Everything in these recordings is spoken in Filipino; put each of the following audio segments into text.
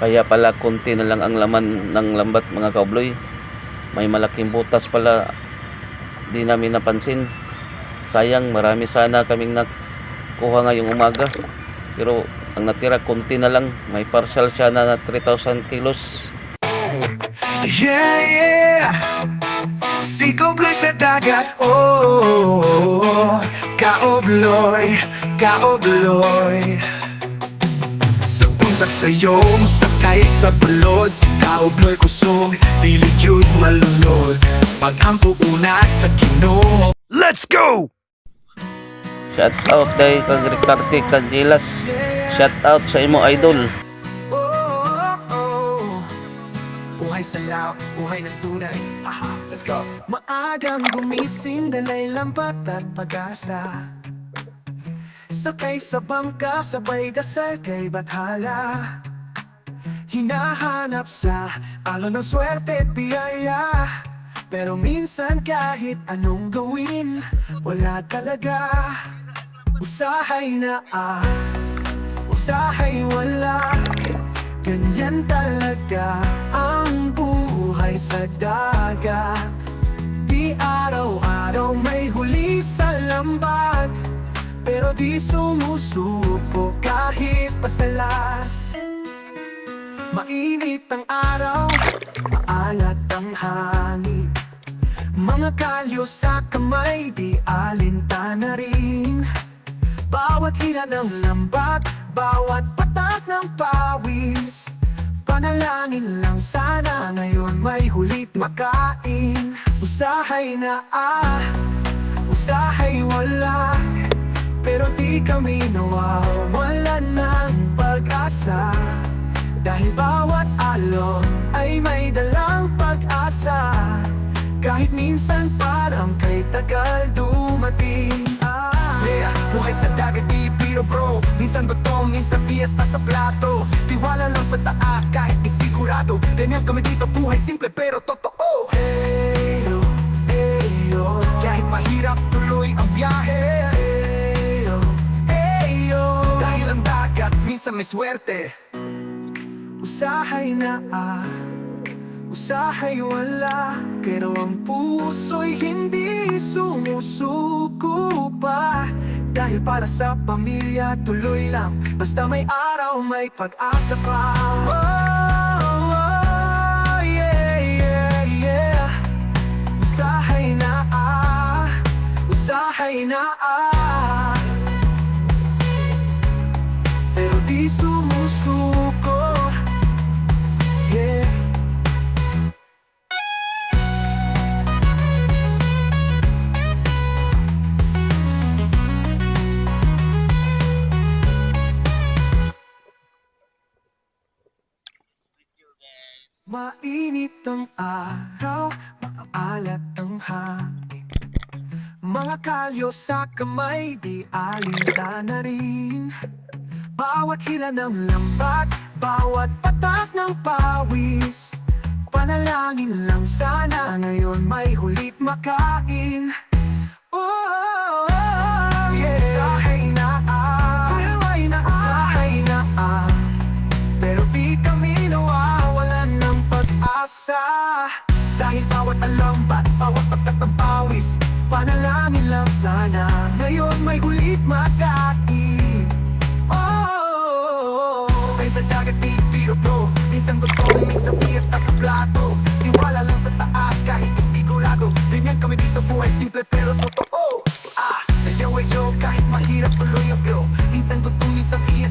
Kaya pala konti na lang ang laman ng lambat mga kaubloy. May malaking butas pala di namin napansin. Sayang marami sana kaming nakuha ngayong umaga. Pero ang natira konti na lang. May partial siya na 3,000 kilos. Yeah, yeah Sikobloy sa dagat, oh Kaobloy, kaobloy Sa puntak sa'yo, sakay sa balod Si kaobloy kusog, dilig yun malunod Pag ang una sa ginoo Let's go! Shout out kay kag Ricarte Canjilas. Shout out sa imo idol. Oh, oh, oh. Buhay sa law, buhay ng tunay Aha, let's go Maagang gumising, dalay lambat at pag-asa Sakay sa bangka, sabay dasal kay Bathala. Hinahanap sa alon ng swerte at biyaya. Pero minsan kahit anong gawin, wala talaga. Usahay na ah Usahay wala. Ganyan talaga ang buhay sa dagat. Di araw-araw may huli sa lambat Pero di sumusuko kahit pasalat Mainit ang araw, maalat ang hangin. Mga kalyo sa kamay, di alintana rin. Bawat hila ng lambat, bawat patak ng pawis. Panalangin lang sana ngayon may hulit makain. Usahay na ah, usahay wala di kami nawawala ng pag-asa. Dahil bawat alon ay may dalang pag-asa. Kahit minsan parang kay tagal dumating. Ah, Yeah, buhay sa dagat di biro bro Minsan gutom, minsan fiesta sa plato. Tiwala lang sa taas kahit isigurado. Ganyan kami dito buhay simple pero totoo. Heyo, minsan may swerte. Usahay na ah. Usahay wala. Pero ang puso'y hindi sumusuko pa. Dahil para sa pamilya tuloy lang. Basta may araw may pag-asa pa. Oh, oh, yeah. Usahay na ah. Usahay na ah di sumusuko Yeah. Mainit ang araw, maalat ang hangin. Mga kalyo sa kamay, di alinta na rin Bawat hila ng lambat, bawat patak ng pawis. Panalangin lang sana ngayon may hulit makain. Oh, yeah. Usahay na ah,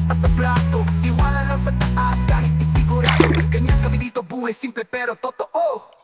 fiesta sa plato. Tiwala lang sa taas kahit di sigurado Ganyan kami dito buhay simple pero totoo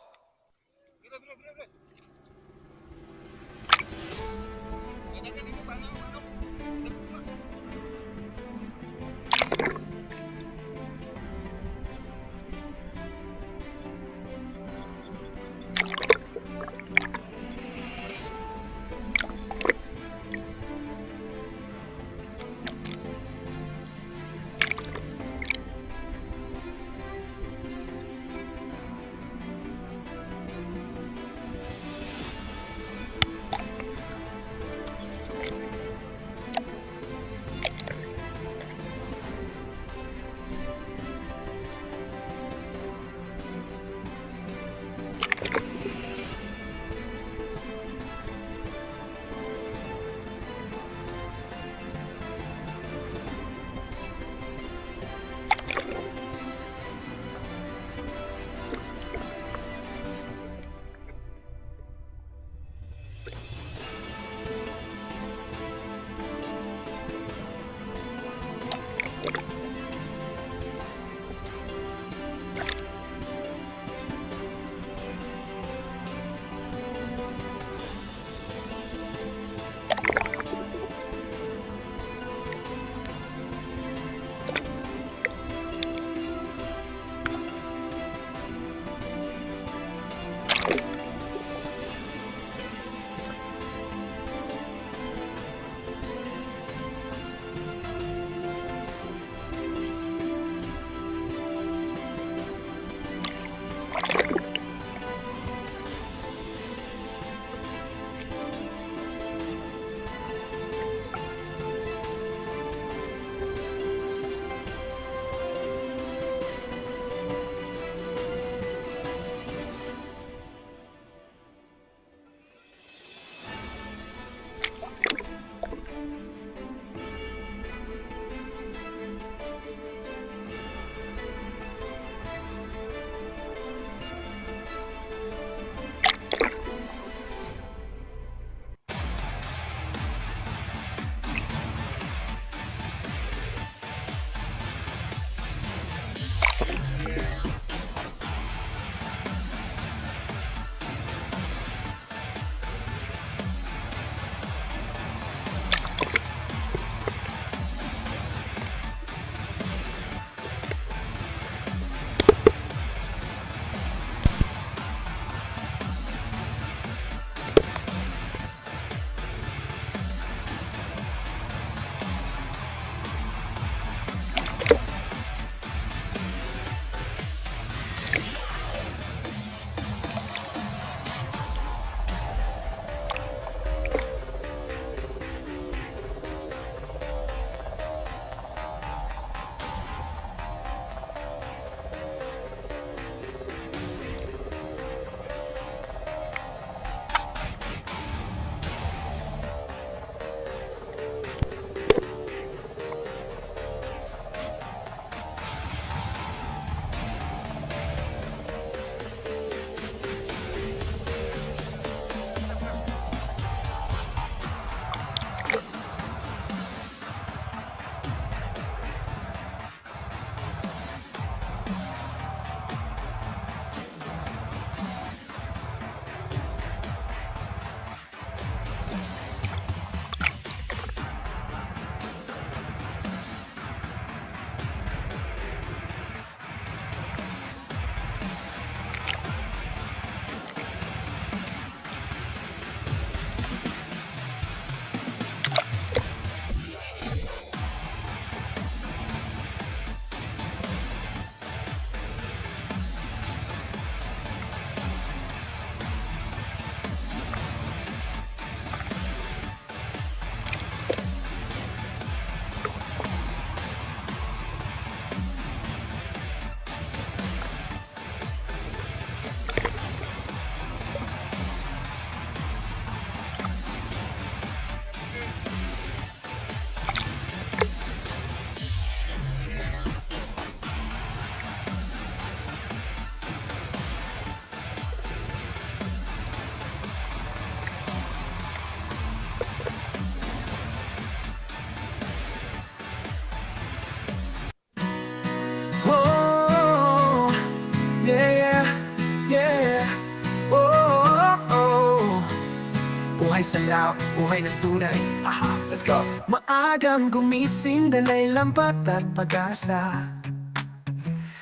sayaw, buhay ng tunay. Aha, let's go! Maagang gumising, dalay lambat at pag-asa.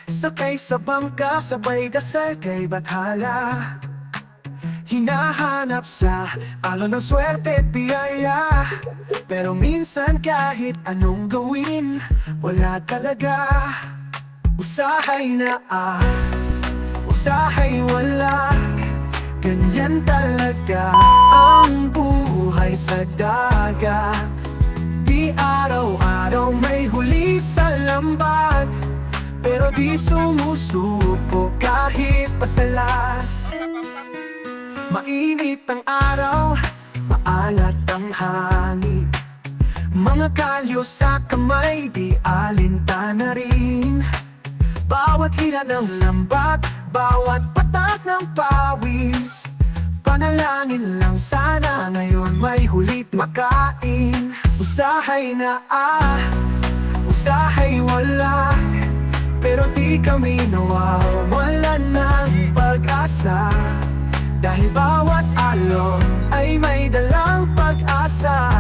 Sakay sa bangka, sabay dasal kay Bathala. Hinahanap sa alon ng swerte at biyaya. Pero minsan kahit anong gawin, wala talaga. Usahay na ah, usahay wala Ganyan talaga ang buhay sa dagat. Di araw-araw may huli sa lambat Pero di sumusuko kahit pasalat. Mainit ang araw, maalat ang hangin. Mga kalyo sa kamay, di alintana rin. Bawat hila ng lambat, bawat patak ng pawis Panalangin lang sana ngayon may hulit makain. Usahay na ah, usahay wala. Pero di kami nawawalan ng pag-asa. Dahil bawat alon ay may dalang pag-asa.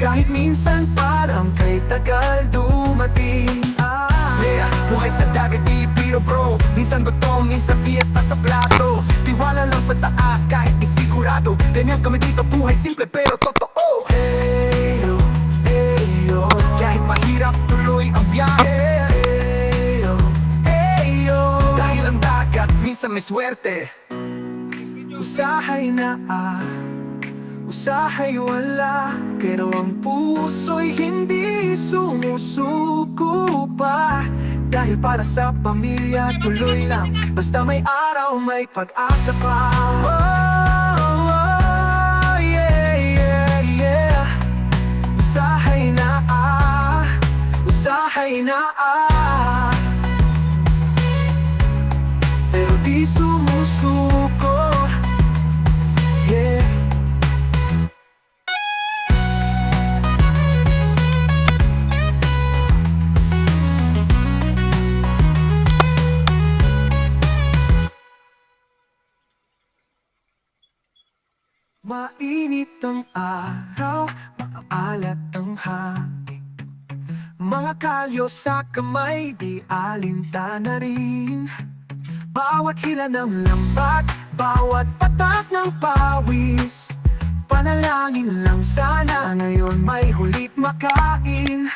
Kahit minsan parang kay tagal dumating. Ah. Yeah, buhay sa dagat di biro bro Minsan gutom, minsan fiesta sa plato sigurado Ganyan kami dito buhay simple pero totoo Heyo, heyo Kahit mahirap tuloy ang biyahe Heyo, heyo Dahil ang dagat minsan may swerte Usahay na ah Usahay wala Pero ang puso'y hindi sumusuko pa Dahil para sa pamilya tuloy lang Basta may araw may pag-asa pa Usahay na ah. Pero di sumusuko. Yeah. Mainit ang araw, maalat ang hangin Mga kalyo sa kamay, di alintana rin. Bawat hila ng lambat, bawat patak ng pawis. Panalangin lang sana ngayon may hulit makain